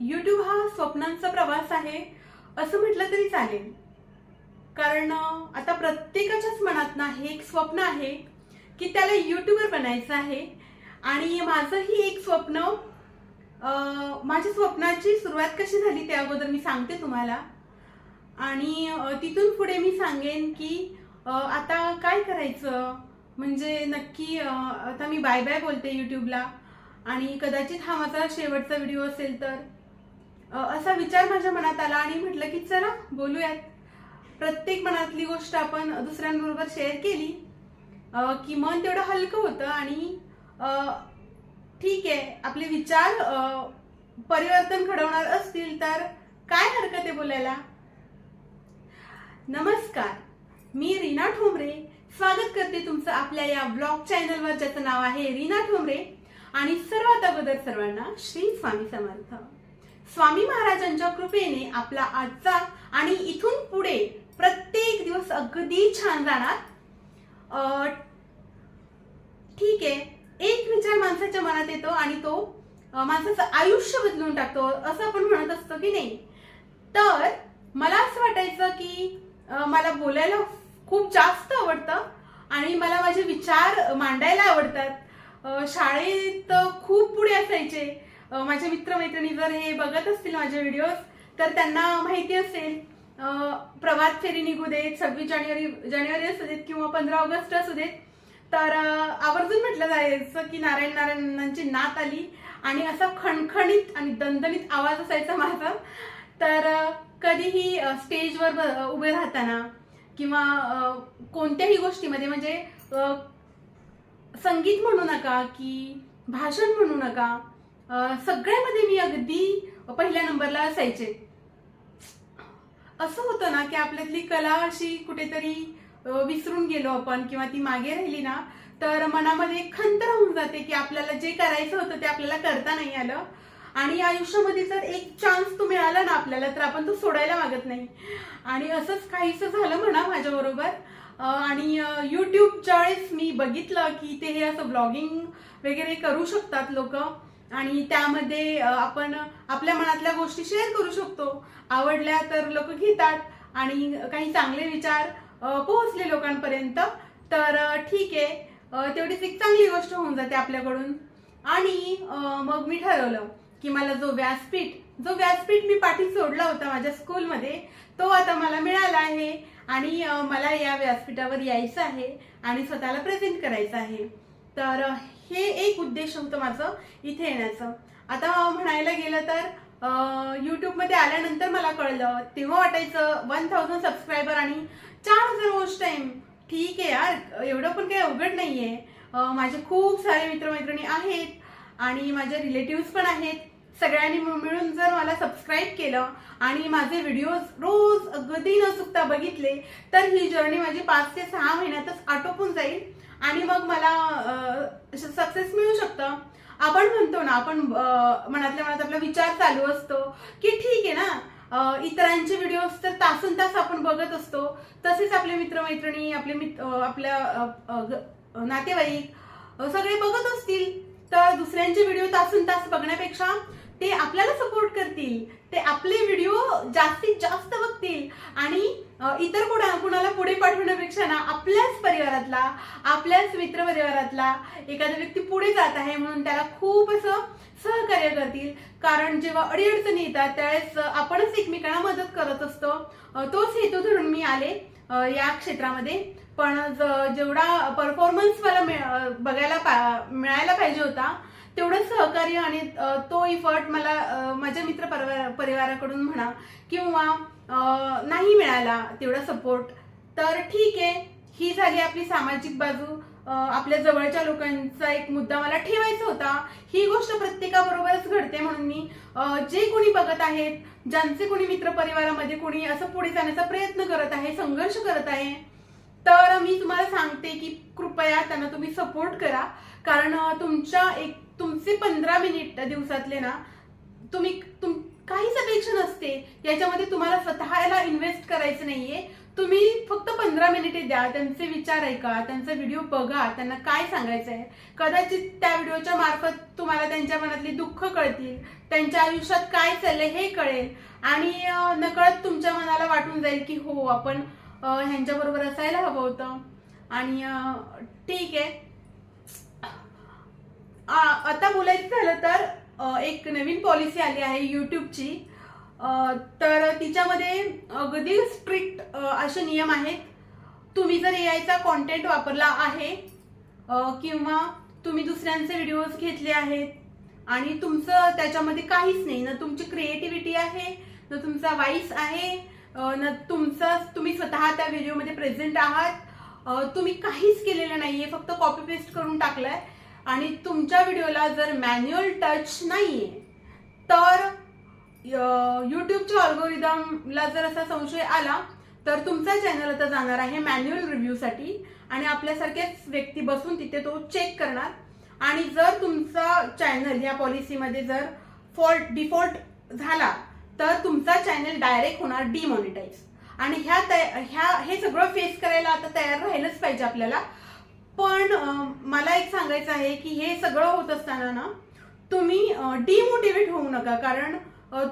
YouTube हा स्वप्नांचा प्रवास आहे असं म्हटलं तरी चालेल. कारण आता प्रत्येकाच्याच मनात ना हे एक स्वप्न आहे की त्याला युट्यूबर बनायचं आहे. आणि माझंही एक स्वप्न माझ्या स्वप्नाची सुरुवात कशी झाली त्या अगोदर मी सांगते तुम्हाला. आणि तिथून पुढे मी सांगेन की आता काय करायचं? म्हणजे नक्की आता मी बाय बाय बोलते युट्यूबला आणि कदाचित हा माझा शेवटचा व्हिडिओ असेल तर. असा विचार माझ्या मनात आला आणि म्हटलं की चला बोलूयात. प्रत्येक मनातली गोष्ट आपण दुसऱ्यांबरोबर शेअर केली. की मन तेवढं हलकं होतं आणि ठीक आहे आपले विचार परिवर्तन घडवणार असतील तर काय हरकत आहे बोलायला? नमस्कार मी रीना ठोंबरे. स्वागत करते तुमचं आपल्या या ब्लॉग चॅनलवर ज्याचं नाव आहे रीना ठोंबरे. आणि सर्वात अगोदर सर्वांना श्री स्वामी समर्थ. स्वामी महाराजांच्या कृपेने आपला आजचा आणि इथून पुढे प्रत्येक दिवस अगदी छान राहणार. ठीक आहे. एक विचार माणसाच्या मनात येतो आणि तो माणसाचं आयुष्य बदलून टाकतो असं आपण म्हणत असतो की नाही. तर मला असं वाटायचं की मला बोलायला खूप जास्त आवडतं आणि मला माझे विचार मांडायला आवडतात. शाळेत खूप पुढे असायचे. माझ्या मित्रमैत्रिणी जर हे बघत असतील माझे व्हिडिओज तर त्यांना माहिती असेल प्रवास प्रभात फेरी निघू देत सव्वीस जानेवारी जानेवारी असू देत किंवा पंधरा ऑगस्ट असू देत. तर आवर्जून म्हटलं जायचं की नारायण नारायणांची नात आली आणि असा खणखणीत आणि दणदणीत आवाज असायचा माझा. तर कधीही स्टेजवर उभे राहताना किंवा कोणत्याही गोष्टीमध्ये म्हणजे संगीत म्हणू नका की भाषण म्हणू नका सगळ्यामध्ये मी अगदी पहिल्या नंबरला असायचे. असं होतं ना की आपल्यातली कला अशी कुठेतरी विसरून गेलो आपण किंवा ती मागे राहिली ना तर मनामध्ये एक खंत राहून जाते की आपल्याला जे करायचं होतं ते आपल्याला करता नाही आलं. आणि आयुष्यामध्ये जर एक चान्स तो मिळाला ना आपल्याला तर आपण तो सोडायला मागत नाही. आणि असंच काहीसं झालं म्हणा माझ्याबरोबर. आणि यूट्यूबच्या वेळेस मी बघितलं की ते हे असं ब्लॉगिंग वगैरे करू शकतात लोक. आणि त्यामध्ये आपण आपल्या मनातल्या गोष्टी शेअर करू शकतो. आवडल्या तर लोक घेतात आणि काही चांगले विचार पोहोचले लोकांपर्यंत तर ठीक आहे. तेवढीच एक चांगली गोष्ट होऊन जाते आपल्याकडून. आणि मग मी ठरवलं की मला जो व्यासपीठ जो व्यासपीठ मी पाठी सोडला होता माझ्या स्कूलमध्ये तो आता मला मिळाला आहे. आणि मला या व्यासपीठावर यायचं आहे आणि स्वतःला प्रेझेंट करायचं आहे. तर हे एक उद्देश होतं माझं इथे येण्याचं. आता म्हणायला गेलं तर युट्यूबमध्ये आल्यानंतर मला कळलं तेव्हा वाटायचं वन थाउजंड सबस्क्रायबर आणि चार हजार वॉच टाईम ठीक आहे यार एवढं पण काही अवघड नाही आहे माझे खूप सारे मित्रमैत्रिणी आहेत आणि माझे रिलेटिव्ह पण आहेत. सगळ्यांनी मिळून जर मला सबस्क्राईब केलं आणि माझे व्हिडिओज रोज अगदी न चुकता बघितले तर ही जर्नी माझी पाच ते सहा महिन्यातच आटोपून जाईल. आणि मग मला सक्सेस मिळू शकतं. आपण म्हणतो ना आपण मनातल्या मनात आपला विचार चालू असतो की ठीक आहे ना इतरांचे व्हिडिओज तर तासन तास आपण बघत असतो. तसेच आपले मित्रमैत्रिणी आपले मित आपल्या नातेवाईक सगळे बघत असतील. तर दुसऱ्यांचे व्हिडिओ तासून तास बघण्यापेक्षा ते आपल्याला सपोर्ट करतील. ते आपले व्हिडिओ जास्तीत जास्त बघतील. आणि इतर कोणा कुणाला पुढे पाठवण्यापेक्षा ना आपल्याच परिवारातला आपल्याच मित्र परिवारातला एखादा व्यक्ती पुढे जात आहे म्हणून त्याला खूप असं सहकार्य करतील. कारण जेव्हा अडीअडचणी येतात त्यावेळेस आपणच एकमेकांना मदत करत असतो. तोच हेतू धरून मी आले या क्षेत्रामध्ये. पण ज- जेवढा परफॉर्मन्स मला मिळ- बघायला पा- मिळायला पाहिजे होता तेवढं सहकार्य आणि तो इफर्ट मला माझ्या मित्र परिवार परिवाराकडून म्हणा किंवा नाही मिळाला तेवढा सपोर्ट तर ठीक आहे. ही झाली आपली सामाजिक बाजू. आपल्या जवळच्या लोकांचा एक मुद्दा मला ठेवायचा होता. ही गोष्ट प्रत्येकाबरोबरच घडते म्हणून मी जे कोणी बघत आहेत ज्यांचे कोणी मित्र परिवारामध्ये कोणी असं पुढे जाण्याचा प्रयत्न करत आहे संघर्ष करत आहे तर मी तुम्हाला सांगते की कृपया त्यांना तुम्ही सपोर्ट करा. कारण तुमच्या एक तुमचे पंधरा मिनिट दिवसातले ना तुम्ही तुम काहीच अपेक्षा नसते. याच्यामध्ये तुम्हाला स्वतःला इन्व्हेस्ट करायचं नाहीये. तुम्ही फक्त पंधरा मिनिटे द्या. त्यांचे विचार ऐका त्यांचा व्हिडिओ बघा त्यांना काय सांगायचं आहे कदाचित त्या व्हिडिओच्या मार्फत तुम्हाला त्यांच्या मनातली दुःख कळतील. त्यांच्या आयुष्यात काय चाललंय हे कळेल. आणि नकळत तुमच्या मनाला वाटून जाईल की हो आपण ह्यांच्याबरोबर असायला हवं होतं. आणि ठीक आहे. आता बोलायचं झालं तर एक नवीन पॉलिसी आली आहे यूट्यूबची तर तिच्यामध्ये अगदी स्ट्रिक्ट असे नियम आहेत. तुम्ही जर एआयचा कॉन्टेंट वापरला आहे किंवा तुम्ही दुसऱ्यांचे व्हिडिओज घेतले आहेत आणि तुमचं त्याच्यामध्ये काहीच नाही ना तुमची क्रिएटिव्हिटी आहे ना तुमचा वाईस आहे ना तुमचं तुम्ही स्वतः त्या व्हिडिओमध्ये प्रेझेंट आहात तुम्ही काहीच केलेलं नाही आहे फक्त कॉपी पेस्ट करून टाकलाय. आणि तुमच्या व्हिडिओला जर मॅन्युअल टच नाही तर युट्यूबच्या ऑल्गोरिदमला जर असा संशय आला तर तुमचा चॅनल आता जाणार आहे मॅन्युअल रिव्ह्यूसाठी आणि आपल्यासारखेच व्यक्ती बसून तिथे तो चेक करणार. आणि जर तुमचा चॅनल या पॉलिसीमध्ये जर फॉल्ट डिफॉल्ट झाला तर तुमचा चॅनल डायरेक्ट होणार डिमॉनिटाईज आणि ह्या तया- ह्या हे सगळं फेस करायला आता तयार राहिलंच पाहिजे आपल्याला. पण मला एक सांगायचं आहे की हे सगळं होत असताना ना तुम्ही डिमोटिवेट होऊ नका. कारण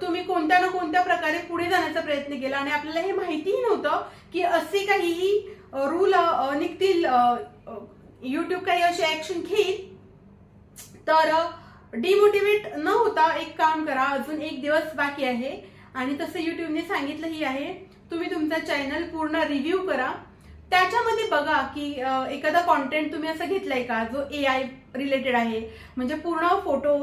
तुम्ही कोणत्या ना कोणत्या प्रकारे पुढे जाण्याचा प्रयत्न केला आणि आपल्याला हे माहितीही नव्हतं की असे काहीही रूल निघतील युट्यूब काही असे ऍक्शन घेईल तर डिमोटिवेट न होता एक काम करा. अजून एक दिवस बाकी आहे आणि तसं युट्यूबने सांगितलंही आहे. तुम्ही तुमचा चॅनल पूर्ण रिव्ह्यू करा. त्याच्यामध्ये बघा की एखादा कॉन्टेंट तुम्ही असं घेतलाय का जो ए आय रिलेटेड आहे म्हणजे पूर्ण फोटो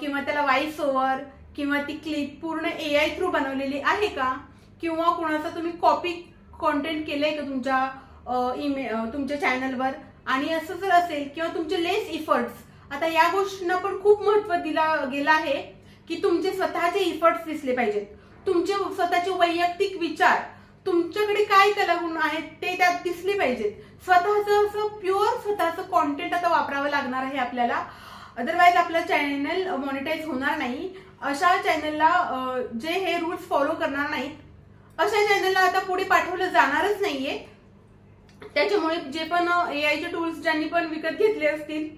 किंवा त्याला व्हॉइस ओव्हर किंवा ती क्लिप पूर्ण ए आय थ्रू बनवलेली आहे का? किंवा कोणाचा तुम्ही कॉपी कॉन्टेंट केलंय का तुमच्या इमे तुमच्या चॅनलवर आणि असं जर असेल किंवा तुमचे लेस इफर्ट्स आता या गोष्टींना पण खूप महत्त्व दिला गेलं आहे की तुमचे स्वतःचे इफर्ट्स दिसले पाहिजेत. तुमचे स्वतःचे वैयक्तिक विचार तुमच्याकडे काय कलागुण आहेत ते त्यात दिसले पाहिजेत. स्वतःचं असं प्युअर स्वतःचं कॉन्टेंट आता वापरावं लागणार आहे आपल्याला. अदरवाईज आपलं चॅनल मॉनिटाईज होणार नाही. अशा चॅनलला जे हे रूल्स फॉलो करणार नाहीत अशा चॅनलला आता पुढे पाठवलं जाणारच नाहीये. त्याच्यामुळे जे पण ए आयचे टूल्स ज्यांनी पण विकत घेतले असतील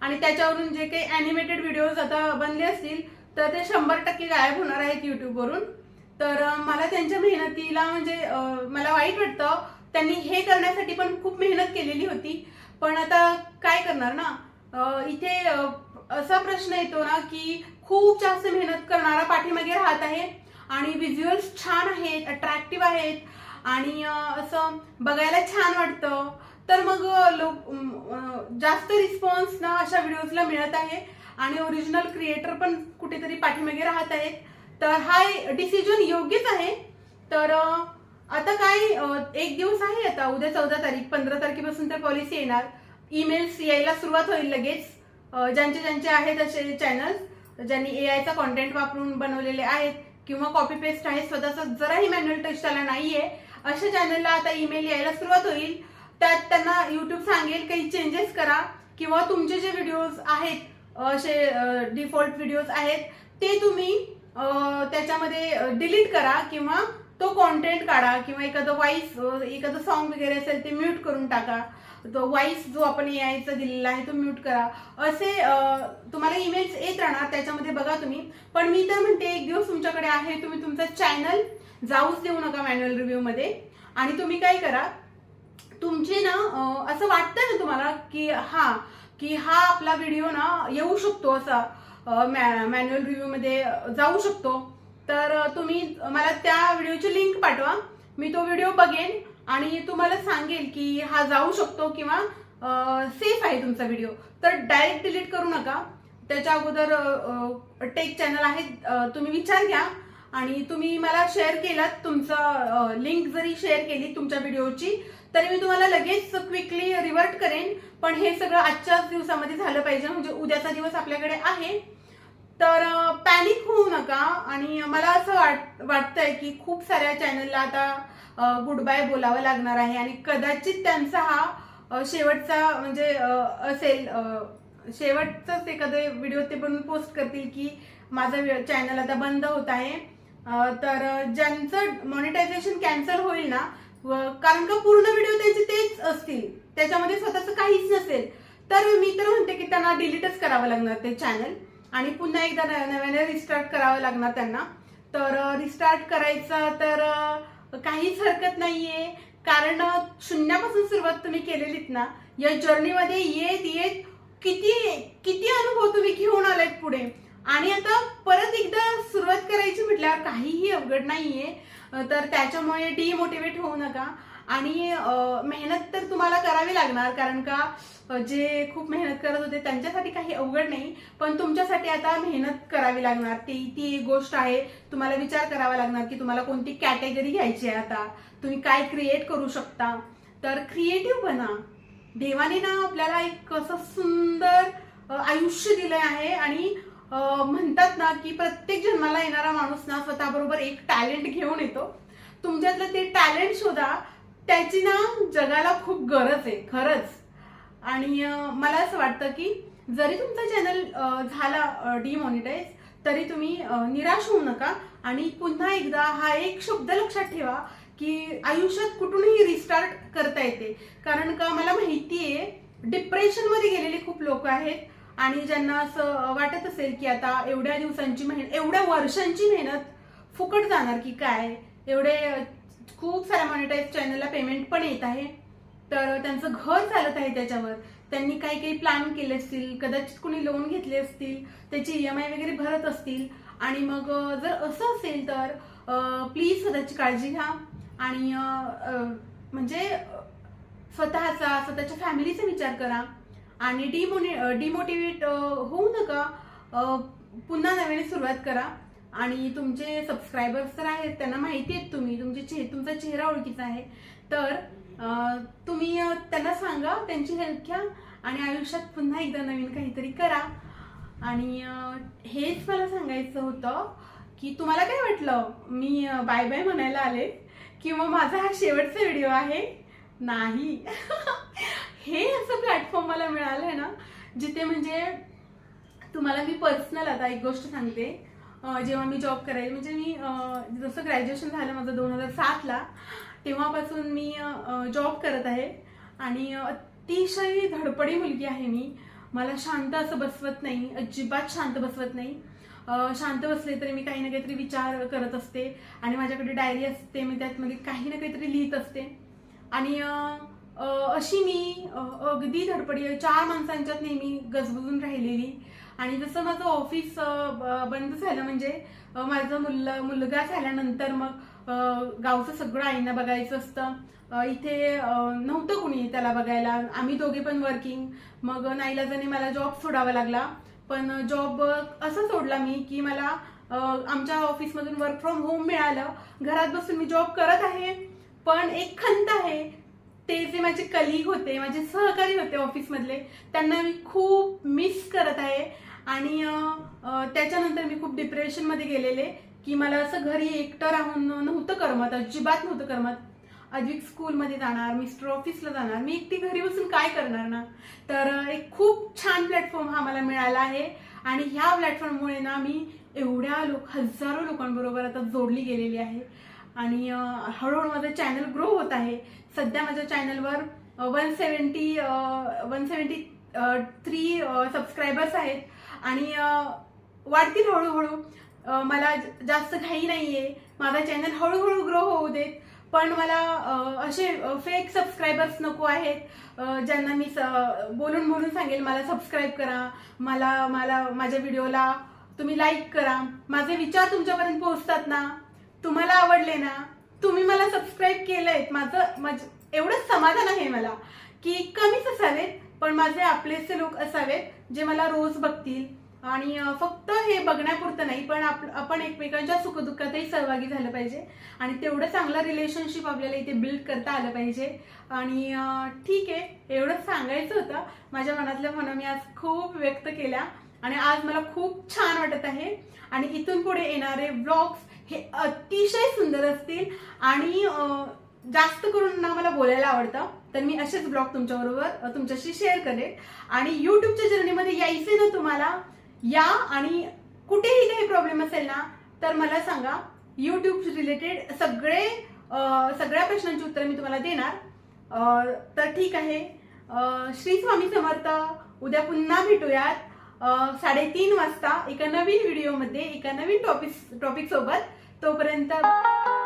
आणि त्याच्यावरून जे काही अॅनिमेटेड व्हिडिओज आता बनले असतील तर ते शंभर टक्के गायब होणार आहेत युट्यूबवरून तर मला त्यांच्या तिला म्हणजे मला वाईट वाटतं. त्यांनी हे करण्यासाठी पण खूप मेहनत केलेली होती. पण आता काय करणार ना? इथे असा प्रश्न येतो ना की खूप जास्त मेहनत करणारा पाठीमागे राहत आहे. आणि व्हिज्युअल्स छान आहेत अट्रॅक्टिव्ह आहेत. आणि असं बघायला छान वाटतं. तर मग लोक जास्त रिस्पॉन्स ना अशा व्हिडिओजला मिळत आहे. आणि ओरिजिनल क्रिएटर पण कुठेतरी पाठीमागे राहत आहेत. तर हा डिसिजन योग्यच आहे. तर आता काय एक दिवस आहे आता उद्या चौदा तारीख पंधरा तारखेपासून तर पॉलिसी येणार. ईमेल्स यायला सुरुवात होईल लगेच. ज्यांचे ज्यांचे आहेत असे चॅनल्स ज्यांनी ए आयचा कॉन्टेंट वापरून बनवलेले आहेत किंवा कॉपी पेस्ट आहे स्वतःचा जराही मॅन्युअल टच त्याला नाहीये अशा चॅनलला आता ईमेल यायला सुरुवात होईल. त्यात त्यांना युट्यूब सांगेल काही चेंजेस करा किंवा तुमचे जे व्हिडिओज आहेत असे डिफॉल्ट व्हिडिओज आहेत ते तुम्ही त्याच्यामध्ये डिलीट करा किंवा तो कॉन्टेंट काढा किंवा एखादं व्हॉइस एखादं सॉन्ग वगैरे असेल ते म्यूट करून टाका. तो व्हॉइस जो आपण ए आयचा दिलेला आहे तो म्यूट करा. असे तुम्हाला इमेल्स येत राहणार त्याच्यामध्ये बघा तुम्ही. पण मी तर म्हणते एक दिवस तुमच्याकडे आहे तुम्ही तुमचा चॅनल जाऊच देऊ नका मॅन्युअल रिव्ह्यूमध्ये आणि तुम्ही काय करा तुमचे ना असं वाटतं ना तुम्हाला की हा की हा आपला व्हिडिओ ना येऊ शकतो असा मॅ मॅन्युअल रिव्ह्यूमध्ये जाऊ शकतो. तर तुम्ही मला त्या व्हिडिओची लिंक पाठवा. मी तो व्हिडिओ बघेन आणि तुम्हाला सांगेल की हा जाऊ शकतो किंवा सेफ आहे तुमचा व्हिडिओ. तर डायरेक्ट डिलीट करू नका. त्याच्या अगोदर टेक चॅनल आहे तुम्ही विचार घ्या. आणि तुम्ही मला शेअर केलात तुमचं लिंक जरी शेअर केली तुमच्या व्हिडिओची तरी मी तुम्हाला लगेच क्विकली रिवर्ट करेन. पण हे सगळं आजच्याच दिवसामध्ये झालं पाहिजे. म्हणजे उद्याचा दिवस आपल्याकडे आहे. तर पॅनिक होऊ नका. आणि मला असं वाट वाटतंय की खूप साऱ्या चॅनलला आता गुड बाय बोलावं लागणार आहे. आणि कदाचित त्यांचा हा शेवटचा म्हणजे असेल अ, शेवटचाच एखादे व्हिडिओ ते पण पोस्ट करतील की माझं चॅनल आता बंद होत आहे. तर ज्यांचं मॉनिटायझेशन कॅन्सल होईल ना व कारण का पूर्ण व्हिडिओ त्यांचे तेच असतील. त्याच्यामध्ये स्वतःच काहीच नसेल. तर मी तर म्हणते की त्यांना डिलीटच करावं लागणार ते चॅनल आणि पुन्हा एकदा नव्याने रिस्टार्ट करावं लागणार त्यांना. तर रिस्टार्ट करायचा तर काहीच हरकत नाहीये. कारण शून्यापासून सुरुवात तुम्ही केलेलीत ना या जर्नीमध्ये येत येत किती किती अनुभव तुम्ही घेऊन आलात पुढे. आणि आता परत एकदा सुरुवात करायची म्हटल्यावर काहीही अवघड नाहीये. तर त्याच्यामुळे डिमोटिवेट होऊ नका. आणि मेहनत तर तुम्हाला करावी लागणार. कारण का जे खूप मेहनत करत होते त्यांच्यासाठी काही अवघड नाही पण तुमच्यासाठी आता मेहनत करावी लागणार. ती ती एक गोष्ट आहे. तुम्हाला विचार करावा लागणार की तुम्हाला कोणती कॅटेगरी घ्यायची आहे आता. तुम्ही काय क्रिएट करू शकता. तर क्रिएटिव्ह बना. देवाने ना आपल्याला एक कसं सुंदर आयुष्य दिलं आहे आणि म्हणतात ना की प्रत्येक जन्माला येणारा माणूस ना स्वतःबरोबर एक टॅलेंट घेऊन येतो. तुमच्यातलं ते टॅलेंट शोधा. त्याची ना जगाला खूप गरज आहे. खरंच. आणि मला असं वाटतं की जरी तुमचा चॅनल झाला डिमॉनिटाईज तरी तुम्ही निराश होऊ नका. आणि पुन्हा एकदा हा एक शब्द लक्षात ठेवा की आयुष्यात कुठूनही रिस्टार्ट करता येते. कारण का मला माहिती आहे डिप्रेशनमध्ये गेलेले खूप लोक आहेत. आणि ज्यांना असं वाटत असेल की आता एवढ्या दिवसांची मेहनत एवढ्या वर्षांची मेहनत फुकट जाणार की काय? एवढे खूप साऱ्या मॉनिटाईज चॅनलला पेमेंट पण येत आहे. तर त्यांचं घर चालत आहे त्याच्यावर. त्यांनी काही काही प्लॅन केले असतील कदाचित कुणी लोन घेतले असतील त्याची ई एम आय वगैरे भरत असतील. आणि मग जर असं असेल तर प्लीज स्वतःची काळजी घ्या. आणि म्हणजे स्वतःचा स्वतःच्या फॅमिलीचा विचार करा. आणि डिमोनि डिमोटिवेट होऊ नका. पुन्हा नव्याने सुरुवात करा. आणि तुमचे सबस्क्रायबर्स तर आहेत त्यांना माहिती आहेत तुम्ही. तुमचे तुमचा चेहरा ओळखीचा आहे. तर तुम्ही त्यांना सांगा त्यांची हेल्प घ्या आणि आयुष्यात पुन्हा एकदा नवीन काहीतरी करा. आणि हेच मला सांगायचं होतं की तुम्हाला काय वाटलं? मी बाय बाय म्हणायला आले किंवा माझा हा शेवटचा व्हिडिओ आहे? नाही. हे असं प्लॅटफॉर्म मला मिळालं आहे ना जिथे म्हणजे तुम्हाला मी पर्सनल आता एक गोष्ट सांगते. जेव्हा मी जॉब करायची म्हणजे मी जसं ग्रॅज्युएशन झालं माझं दोन हजार सातला तेव्हापासून मी जॉब करत आहे. आणि अतिशय धडपडी मुलगी आहे मी. मला शांत असं बसवत नाही अजिबात शांत बसवत नाही. शांत बसले तरी मी काही ना काहीतरी विचार करत असते. आणि माझ्याकडे डायरी असते मी त्यातमध्ये काही ना काहीतरी लिहित असते. आणि अशी मी अगदी धडपडी चार माणसांच्यात नेहमी गजबजून राहिलेली. आणि जसं माझं ऑफिस बंद झालं म्हणजे माझं मुल मुलगा झाल्यानंतर मग गावचं सगळं आईना बघायचं असतं. इथे नव्हतं कुणी त्याला बघायला. आम्ही दोघे पण वर्किंग मग नाईलाजाने मला जॉब सोडावा लागला. पण जॉब असं सोडला मी की मला आमच्या ऑफिसमधून वर्क फ्रॉम होम मिळालं. घरात बसून मी जॉब करत आहे. पण एक खंत आहे ते जे माझे कलिग होते माझे सहकारी होते ऑफिसमधले त्यांना मी खूप मिस करत आहे. आणि त्याच्यानंतर मी खूप डिप्रेशनमध्ये गेलेले की मला असं घरी एकटं राहून नव्हतं करमत अजिबात नव्हतं करमत. अधिक स्कूलमध्ये जाणार मिस्टर ऑफिसला जाणार मी एकटी घरी बसून काय करणार ना? तर एक खूप छान प्लॅटफॉर्म हा मला मिळाला आहे. आणि ह्या प्लॅटफॉर्ममुळे ना मी एवढ्या लोक हजारो लोकांबरोबर आता जोडली गेलेली आहे. आणि हळूहळू माझं चॅनल ग्रो होत आहे. सध्या माझ्या चॅनलवर one seventy one seventy three subscribers आहेत. आणि वाढतील हळूहळू. मला जास्त घाई नाही आहे माझा चॅनल हळूहळू ग्रो होऊ देत. पण मला असे फेक सबस्क्रायबर्स नको आहेत. ज्यांना मी स- बोलून बोलून सांगेल मला सबस्क्राईब करा. मला मला माझ्या व्हिडिओला तुम्ही लाईक करा. माझे विचार तुमच्यापर्यंत पोहोचतात ना. तुम्हाला आवडले ना तुम्ही मला सबस्क्राईब केलंय माझं माझं एवढंच समाधान आहे मला की कमीच असावेत पण माझे आपलेसे लोक असावेत जे मला रोज बघतील. आणि फक्त हे बघण्यापुरतं नाही पण आप आपण एकमेकांच्या सुखदुःखातही सहभागी झालं पाहिजे. आणि तेवढं चांगलं रिलेशनशिप आपल्याला इथे बिल्ड करता आलं पाहिजे. आणि ठीक आहे एवढंच सांगायचं होतं. माझ्या मनातल्या भावना मी आज खूप व्यक्त केल्या. आणि आज मला खूप छान वाटत आहे. आणि इथून पुढे येणारे ब्लॉग्स हे अतिशय सुंदर असतील. आणि जास्त करून ना मला बोलायला आवडतं तर मी असेच ब्लॉग तुमच्याबरोबर तुमच्याशी शेअर करेन. आणि युट्यूबच्या जर्नीमध्ये यायचे ना तुम्हाला या आणि कुठेही काही प्रॉब्लेम असेल ना तर मला सांगा. युट्यूब रिलेटेड सगळे सगळ्या प्रश्नांची उत्तरं मी तुम्हाला देणार. तर ठीक आहे. श्री स्वामी समर्थ उद्या पुन्हा भेटूयात. साडेतीन वाजता एका नवीन व्हिडिओमध्ये एका नवीन टॉपिक टॉपिकसोबत सोबत तोपर्यंत